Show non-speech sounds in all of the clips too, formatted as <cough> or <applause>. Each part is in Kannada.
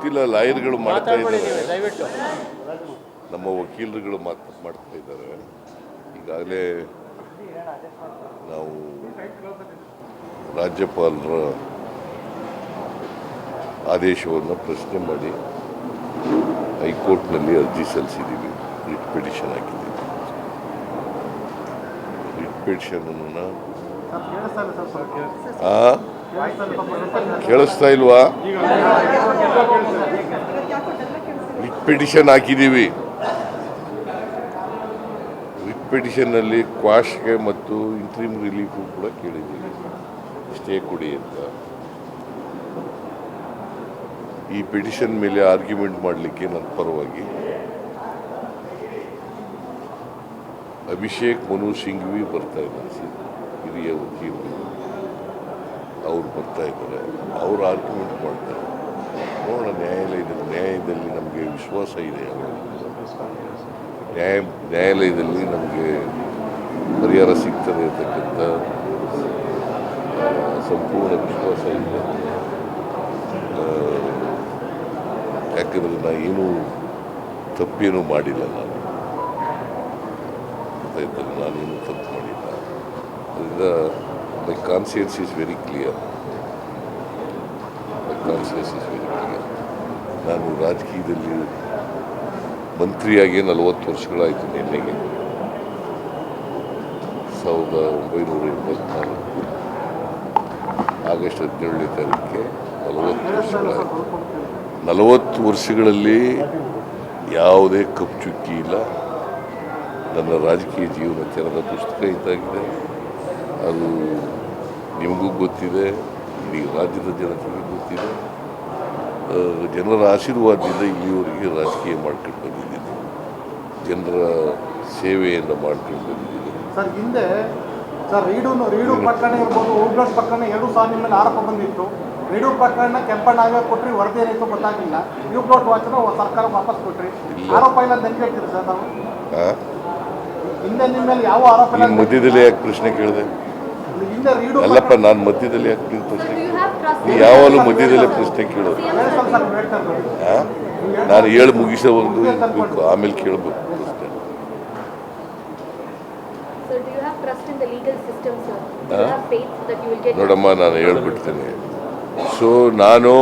ಗೊತ್ತಿಲ್ಲ ಲಾಯರ್ಗಳು ಮಾಡ್ತಾ ಇದ್ದಾರೆ. ದಯವಿಟ್ಟು. ನಮ್ಮ ವಕೀಲರುಗಳು ಮಾತು ಮಾಡ್ತಾ ಇದ್ದಾರೆ. ಈಗಾಗಲೇ ನಾವು ರಾಜ್ಯಪಾಲರ ಆದೇಶವನ್ನು ಪ್ರಶ್ನೆ ಮಾಡಿ ಹೈಕೋರ್ಟ್ನಲ್ಲಿ ಅರ್ಜಿ ಸಲ್ಲಿಸಿದ್ದೀವಿ. ರಿಟ್ ಪಿಟಿಷನ್ ಹಾಕಿದ್ದೀವಿ. ರಿಟ್ ಪಿಟಿಷನನ್ನು ಆ? ಕೇಳಿಸ್ತಾ ಇಲ್ವಾ? ರಿಟ್ ಪಿಟಿಷನ್ ಹಾಕಿದ್ದೀವಿ. ರಿಟ್ ಪಿಟಿಷನ್ನಲ್ಲಿ ಕ್ವಾಶ್ಗೆ ಮತ್ತು ಇಂಟ್ರೀಮ್ ರಿಲೀಫು ಕೂಡ ಕೇಳಿದ್ದೀವಿ. ಸ್ಟೇ ಕೊಡಿ ಅಂತ. ಈ ಪಿಟಿಷನ್ ಮೇಲೆ ಆರ್ಗ್ಯುಮೆಂಟ್ ಮಾಡಲಿಕ್ಕೆ ನನ್ನ ಪರವಾಗಿ. ಅಭಿಷೇಕ್ ಮನು ಸಿಂಘ್ವಿ ಬರ್ತಾ ಇದ್ದಾರೆ, ಹಿರಿಯ ವಕೀಲರು. ಅವ್ರು ಬರ್ತಾ ಇದ್ದಾರೆ. ಅವರು ಆರ್ಗ್ಯುಮೆಂಟ್ ಮಾಡ್ತಾರೆ. ನೋಡೋಣ ನ್ಯಾಯಾಲಯದಲ್ಲಿ ನ್ಯಾಯದಲ್ಲಿ ನಮಗೆ ವಿಶ್ವಾಸ ಇದೆ ನ್ಯಾಯ, ನ್ಯಾಯಾಲಯದಲ್ಲಿ ನಮಗೆ ಪರಿಹಾರ ಸಿಗ್ತದೆ ಅಂತಕ್ಕಂಥ ಸಂಪೂರ್ಣ ವಿಶ್ವಾಸ ಇದೆ. ಯಾಕಂದರೆ ನಾ ಏನೂ ತಪ್ಪೇನೂ ಮಾಡಿಲ್ಲ ನಾನು. ಗೊತ್ತಾಯ್ತಲ್ಲ ನಾನೇನು ತಪ್ಪು ಮಾಡಿಲ್ಲ. ಅದರಿಂದ my conscience is very clear My conscience is very clear. ನಾನು ರಾಜಕೀಯದಲ್ಲಿ ಮಂತ್ರಿಯಾಗಿ ನಲವತ್ತು ವರ್ಷಗಳಾಯಿತು ನಿನ್ನೆಗೆ. ಸಾವಿರದ ಒಂಬೈನೂರ ಎಂಬತ್ನಾಲ್ಕು ಆಗಸ್ಟ್ ಹದಿನೇಳನೇ ತಾರೀಕಿಗೆ ನಲವತ್ತು ವರ್ಷಗಳಾಯಿತು. ನಲವತ್ತು ವರ್ಷಗಳಲ್ಲಿ ಯಾವುದೇ ಕಪ್ಪು ಚುಕ್ಕಿ ಇಲ್ಲ. ನನ್ನ ರಾಜಕೀಯ ಜೀವನ ತೆರೆದ ಪುಸ್ತಕ ಇದ್ದಾಗಿದೆ ಅದು ನಿಮಗೂ ಗೊತ್ತಿದೆ ಇಡೀ ರಾಜ್ಯದ ಜನತೆಗೂ ಗೊತ್ತಿದೆ. ಜನರ ಆಶೀರ್ವಾದದಿಂದ ಇಲ್ಲಿವರೆಗೆ ರಾಜಕೀಯ ಮಾಡ್ಕೊಂಡು ಬಂದಿದ್ದೀನಿ. ಜನರ ಸೇವೆಯನ್ನು ಮಾಡ್ಕೊಂಡು ಬಂದಿದ್ದೀನಿ. ಸರ್ ಹಿಂದೆ ಸರ್ ರೀಡು ರೀಡು ಪ್ರಕರಣ ಇರ್ಬೋದು ಓಬ್ಲಸ್ ಪ್ರಕರಣ ಎರಡು ಸಹ ನಿಮ್ಮ ಮೇಲೆ ಆರೋಪ ಬಂದಿತ್ತು. ರೀಡು ಪ್ರಕರಣ ಕೆಂಪಣ್ಣಾಗ ಕೊಟ್ಟರೆ ವರದಿ ಏನಾಯ್ತು ಗೊತ್ತಾಗಿಲ್ಲ ಯು ಪ್ಲಾಟ್ ವಾಚನ ಸರ್ಕಾರ ವಾಪಸ್ ಕೊಟ್ರಿ. ಆರೋಪ ಇಲ್ಲ ಹೇಳ್ತೀರಿ ಸರ್ ನಾವು? ಹಿಂದೆ ನಿಮ್ಮ ಮೇಲೆ ಯಾವ ಆರೋಪ ಮಧ್ಯದಲ್ಲಿ ಯಾಕೆ ಪ್ರಶ್ನೆ ಕೇಳಿದೆ? ಅಲ್ಲಪ್ಪ ನಾನು ಮಧ್ಯದಲ್ಲಿ ಯಾಕೆ ನೀನು ಪ್ರಶ್ನೆ ನೀವು ಯಾವಾಗಲೂ ಮಧ್ಯದಲ್ಲಿ ಪ್ರಶ್ನೆ ಕೇಳೋದು? ನಾನು ಹೇಳಿ ಮುಗಿಸೋವರೆಗೂ ಇರಬೇಕು ಆಮೇಲೆ ಕೇಳಬೇಕು ಪ್ರಶ್ನೆ ನೋಡಮ್ಮ ನಾನು ಹೇಳ್ಬಿಡ್ತೇನೆ. ಸೊ ನಾನು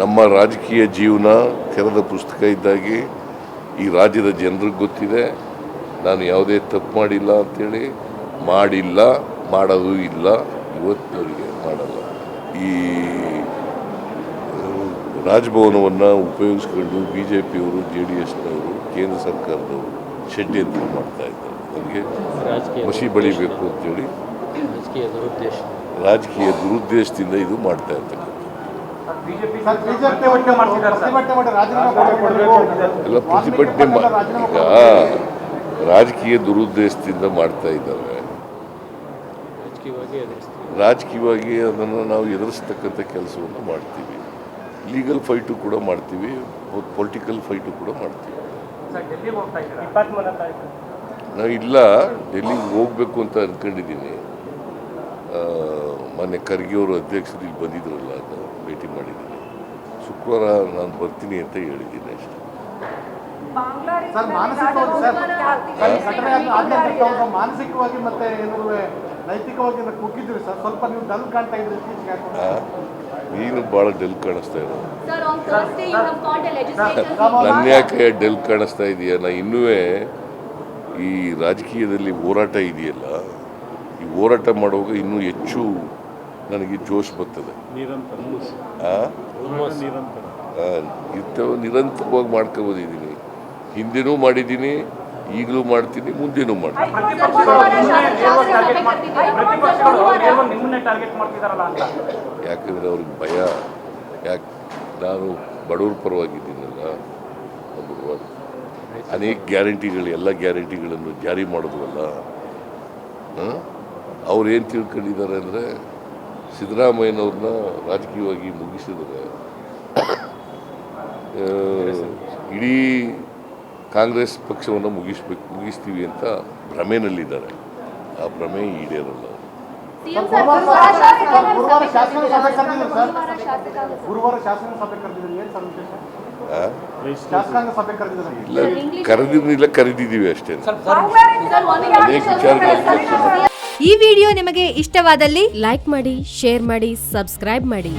ನಮ್ಮ ರಾಜಕೀಯ ಜೀವನ ತೆರೆದ ಪುಸ್ತಕ ಇದ್ದಾಗಿ ಈ ರಾಜ್ಯದ ಜನರಿಗೆ ಗೊತ್ತಿದೆ. ನಾನು ಯಾವುದೇ ತಪ್ಪು ಮಾಡಿಲ್ಲ ಅಂತೇಳಿ ಮಾಡಿಲ್ಲ ಮಾಡೋದು ಇಲ್ಲ ಇವತ್ತಿನವರಿಗೆ ಮಾಡಲ್ಲ. ಈ ರಾಜಭವನವನ್ನು ಉಪಯೋಗಿಸ್ಕೊಂಡು ಬಿ ಜೆ ಪಿಯವರು ಜೆ ಡಿ ಎಸ್ನವರು ಕೇಂದ್ರ ಸರ್ಕಾರದವರು ಷಡ್ಯಂತ್ರ ಮಾಡ್ತಾ ಇದ್ದಾರೆ. ನನಗೆ ರಾಜಕೀಯ ಮಸಿ ಬಳಿಬೇಕು ಅಂತೇಳಿ ರಾಜಕೀಯ ದುರುದ್ದೇಶ. ರಾಜಕೀಯ ದುರುದ್ದೇಶದಿಂದ ಇದು ಮಾಡ್ತಾ ಇರ್ತಕ್ಕಂಥ ಎಲ್ಲ ಪ್ರತಿಭಟನೆ ಈಗ ರಾಜಕೀಯ ದುರುದ್ದೇಶದಿಂದ ಮಾಡ್ತಾ ಇದ್ದಾರೆ. ರಾಜಕೀಯವಾಗಿ ಅದನ್ನು ನಾವು ಎದುರಿಸ್ತಕ್ಕಂಥ ಕೆಲಸವನ್ನು ಮಾಡ್ತೀವಿ ಲೀಗಲ್ ಫೈಟು ಕೂಡ ಮಾಡ್ತೀವಿ ಪೊಲಿಟಿಕಲ್ ಫೈಟು ಕೂಡ ಮಾಡ್ತೀವಿ ನಾವು ಇಲ್ಲ ಡೆಲ್ಲಿಗೆ ಹೋಗ್ಬೇಕು ಅಂತ ಅಂದ್ಕೊಂಡಿದ್ದೀನಿ ಮೊನ್ನೆ ಖರ್ಗೆ ಅವರು ಅಧ್ಯಕ್ಷರು ಇಲ್ಲಿ ಬಂದಿದ್ರಲ್ಲ ಅದು ಭೇಟಿ ಮಾಡಿದ್ದೀನಿ ಶುಕ್ರವಾರ ನಾನು ಬರ್ತೀನಿ ಅಂತ ಹೇಳಿದ್ದೀನಿ ಅಷ್ಟೇ ಸರ್ ಮಾನಸಿಕವಾಗಿ ಮತ್ತೆ ನೈತಿಕವಾಗಿ ಕುಗ್ಗಿದ್ರಿ ಸರ್? ಸ್ವಲ್ಪ ನೀವು ಡಲ್ ಕಾಣ್ತಾ ಇದ್ರಿ ನೀನು ಭಾಳ ಡೆಲ್ ಕಾಣಿಸ್ತಾ ಇರೋ. Sir, on Thursday you have called a legislature ನನ್ನ ಯಾಕೆ ಡೆಲ್ ಕಾಣಿಸ್ತಾ ಇದೆಯಾ? ನಾ ಇನ್ನೂ ಈ ರಾಜಕೀಯದಲ್ಲಿ ಹೋರಾಟ ಇದೆಯಲ್ಲ ಈ ಹೋರಾಟ ಮಾಡುವಾಗ ಇನ್ನೂ ಹೆಚ್ಚು ನನಗೆ ಜೋಶ್ ಬರ್ತದೆ. ನಿರಂತರವಾಗಿ ಮಾಡ್ಕೊಬೋದಿದ್ದೀನಿ. ಹಿಂದಿನೂ ಮಾಡಿದ್ದೀನಿ ಈಗಲೂ ಮಾಡ್ತೀನಿ ಮುಂದಿನೂ ಮಾಡ್ತೀನಿ. ನಿಮ್ಮನ್ನೇ ಟಾರ್ಗೆಟ್ ಮಾಡ್ತಿದಾರಲ್ಲ ಅಂತ. ಯಾಕಂದರೆ ಅವ್ರಿಗೆ ಭಯ ಯಾಕೆ ನಾನು ಬಡವ್ರ ಪರವಾಗಿದ್ದೀನಲ್ಲ ಅನೇಕ ಗ್ಯಾರಂಟಿಗಳು ಎಲ್ಲ ಗ್ಯಾರಂಟಿಗಳನ್ನು ಜಾರಿ ಮಾಡಿದ್ವಲ್ಲ ಅವ್ರು ಏನು ತಿಳ್ಕೊಂಡಿದ್ದಾರೆ ಅಂದರೆ ಸಿದ್ದರಾಮಯ್ಯನವ್ರನ್ನ ರಾಜಕೀಯವಾಗಿ ಮುಗಿಸಿದರೆ <coughs> ಕಾಂಗ್ರೆಸ್ ಪಕ್ಷವನ್ನು ಮುಗಿಸ್ಬೇಕು ಮುಗಿಸ್ತೀವಿ ಅಂತ ಭ್ರಮೆನಲ್ಲಿದ್ದಾರೆ. ಆ ಭ್ರಮೆ ಈಡೇರಲ್ಲ. ಇಲ್ಲ ಕರೆದಿರಲಿಲ್ಲ ಕರೆದಿದ್ದೀವಿ ಅಷ್ಟೇ. ಅನೇಕ ಈ ವಿಡಿಯೋ ನಿಮಗೆ ಇಷ್ಟವಾದಲ್ಲಿ ಲೈಕ್ ಮಾಡಿ ಶೇರ್ ಮಾಡಿ ಸಬ್ಸ್ಕ್ರೈಬ್ ಮಾಡಿ.